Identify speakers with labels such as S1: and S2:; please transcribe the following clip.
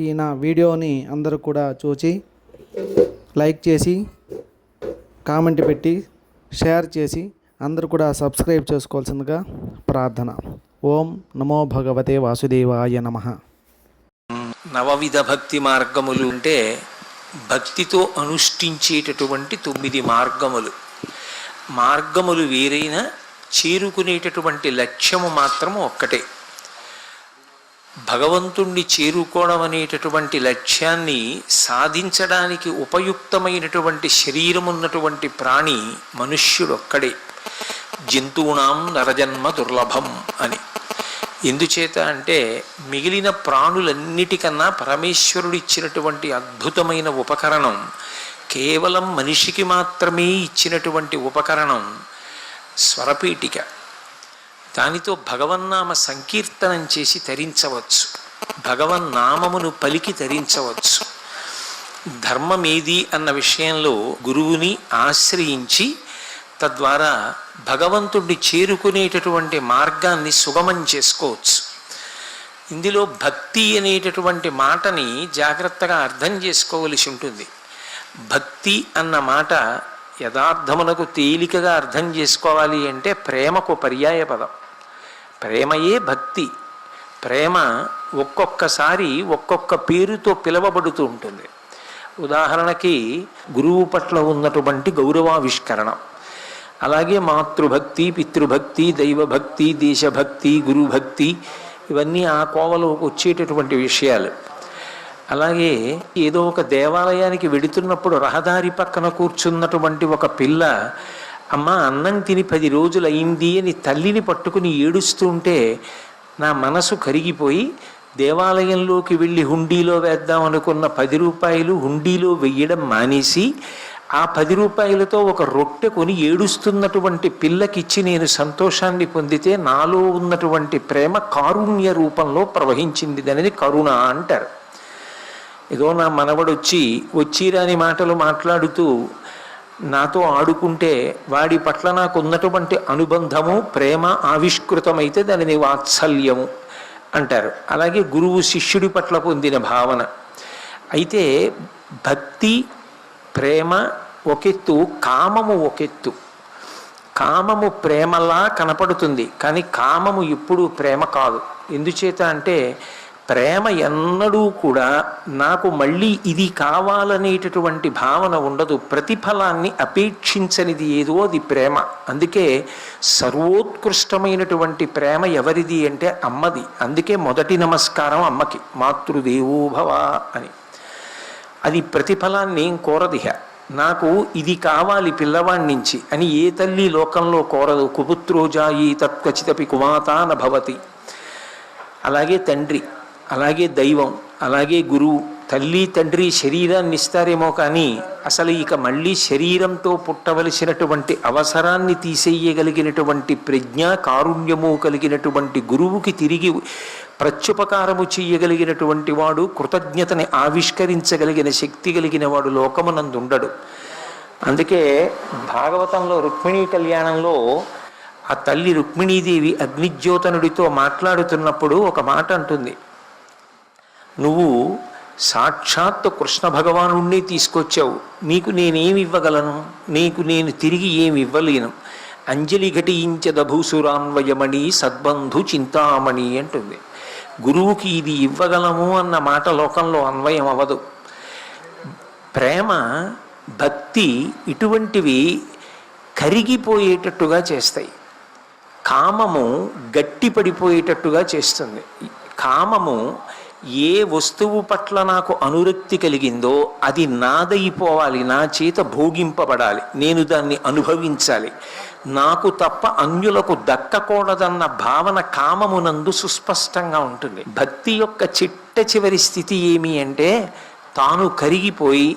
S1: ఈ నా వీడియోని అందరూ కూడా చూసి లైక్ చేసి కామెంట్ పెట్టి షేర్ చేసి అందరూ కూడా సబ్స్క్రైబ్ చేసుకోవాల్సిందిగా ప్రార్థన. ఓం నమో భగవతే వాసుదేవాయ నమః.
S2: నవవిధ భక్తి మార్గములు అంటే భక్తితో అనుష్ఠించేటటువంటి తొమ్మిది మార్గములు. మార్గములు వేరైన చేరుకునేటటువంటి లక్ష్యము మాత్రము ఒక్కటే. భగవంతుణ్ణి చేరుకోవడం అనేటటువంటి లక్ష్యాన్ని సాధించడానికి ఉపయుక్తమైనటువంటి శరీరం ఉన్నటువంటి ప్రాణి మనుష్యుడొక్కడే. జంతువునాం నరజన్మ దుర్లభం అని. ఎందుచేత అంటే మిగిలిన ప్రాణులన్నిటికన్నా పరమేశ్వరుడు ఇచ్చినటువంటి అద్భుతమైన ఉపకరణం కేవలం మనిషికి మాత్రమే ఇచ్చినటువంటి ఉపకరణం స్వరపీఠిక. దానితో భగవన్నామ సంకీర్తనం చేసి తరించవచ్చు. భగవన్నామమును పలికి తరించవచ్చు. ధర్మమేది అన్న విషయంలో గురువుని ఆశ్రయించి తద్వారా భగవంతుడిని చేరుకునేటటువంటి మార్గాన్ని సుగమం చేసుకోవచ్చు. ఇందులో భక్తి అనేటటువంటి మాటని జాగ్రత్తగా అర్థం చేసుకోవలసి ఉంటుంది. భక్తి అన్న మాట యథార్థమునకు తేలికగా అర్థం చేసుకోవాలి అంటే ప్రేమకు పర్యాయ పదం ప్రేమయే భక్తి. ప్రేమ ఒక్కొక్కసారి ఒక్కొక్క పేరుతో పిలవబడుతూ ఉంటుంది. ఉదాహరణకి గురువు పట్ల ఉన్నటువంటి గౌరవావిష్కరణ. అలాగే మాతృభక్తి పితృభక్తి దైవభక్తి దేశభక్తి గురుభక్తి ఇవన్నీ ఆ కోవలోకి వచ్చేటటువంటి విషయాలు. అలాగే ఏదో ఒక దేవాలయానికి వెడుతున్నప్పుడు రహదారి పక్కన కూర్చున్నటువంటి ఒక పిల్ల అమ్మ అన్నం తిని పది రోజులు అయింది అని తల్లిని పట్టుకుని ఏడుస్తుంటే నా మనసు కరిగిపోయి దేవాలయంలోకి వెళ్ళి హుండీలో వేద్దాం అనుకున్న పది రూపాయలు హుండీలో వెయ్యడం మానేసి ఆ పది రూపాయలతో ఒక రొట్టె కొని ఏడుస్తున్నటువంటి పిల్లకిచ్చి నేను సంతోషాన్ని పొందితే నాలో ఉన్నటువంటి ప్రేమ కారుణ్య రూపంలో ప్రవహించింది. దానిని కరుణ అంటారు. ఏదో నా మనవడొచ్చి వచ్చిరాని మాటలు మాట్లాడుతూ నాతో ఆడుకుంటే వాడి పట్ల నాకు ఉన్నటువంటి అనుబంధము ప్రేమ ఆవిష్కృతమైతే దానిని వాత్సల్యము అంటారు. అలాగే గురువు శిష్యుడి పట్ల పొందిన భావన. అయితే భక్తి ప్రేమ ఒకెత్తు కామము ఒకెత్తు. కామము ప్రేమలా కనపడుతుంది కానీ కామము ఇప్పుడు ప్రేమ కాదు. ఎందుచేత అంటే ప్రేమ ఎన్నడూ కూడా నాకు మళ్ళీ ఇది కావాలనేటటువంటి భావన ఉండదు. ప్రతిఫలాన్ని అపేక్షించనిది ఏదో అది ప్రేమ. అందుకే సర్వోత్కృష్టమైనటువంటి ప్రేమ ఎవరిది అంటే అమ్మది. అందుకే మొదటి నమస్కారం అమ్మకి మాతృదేవోభవ అని. అది ప్రతిఫలాన్ని ఏం కోరదిహ నాకు ఇది కావాలి పిల్లవాడి నుంచి అని ఏ తల్లి లోకంలో కోరదు. కుపుత్రోజాయి తత్వచితపి కుమాతా నభవతి అలాగే తండ్రి. అలాగే దైవం అలాగే గురువు. తల్లి తండ్రి శరీరాన్ని ఇస్తారేమో కానీ అసలు ఇక మళ్ళీ శరీరంతో పుట్టవలసినటువంటి అవసరాన్ని తీసేయగలిగినటువంటి ప్రజ్ఞ కారుణ్యము కలిగినటువంటి గురువుకి తిరిగి ప్రత్యుపకారము చేయగలిగినటువంటి వాడు కృతజ్ఞతని ఆవిష్కరించగలిగిన శక్తి కలిగిన వాడు లోకమునందు ఉండడు అందుకే భాగవతంలో రుక్మిణీ కళ్యాణంలో ఆ తల్లి రుక్మిణీదేవి అగ్నిజ్యోతనుడితో మాట్లాడుతున్నప్పుడు ఒక మాట అంటుంది. నువ్వు సాక్షాత్తు కృష్ణ భగవానుణ్ణి తీసుకొచ్చావు. నీకు నేనేమి ఇవ్వగలను? నీకు నేను తిరిగి ఏమి ఇవ్వలేను. అంజలి ఘటించదభూసురాన్వయమణి సద్బంధు చింతామణి అంటుంది. గురువుకి ఇది ఇవ్వగలము అన్న మాట లోకంలో అన్వయం అవ్వదు. ప్రేమ భక్తి ఇటువంటివి కరిగిపోయేటట్టుగా చేస్తాయి. కామము గట్టిపడిపోయేటట్టుగా చేస్తుంది. కామము ఏ వస్తువు పట్ల నాకు అనురక్తి కలిగిందో అది నాదైపోవాలి నా చేత భోగింపబడాలి. నేను దాన్ని అనుభవించాలి. నాకు తప్ప అన్యులకు దక్కకూడదన్న భావన కామమునందు సుస్పష్టంగా ఉంటుంది. భక్తి యొక్క చిట్ట చివరి స్థితి ఏమి అంటే తాను కరిగిపోయి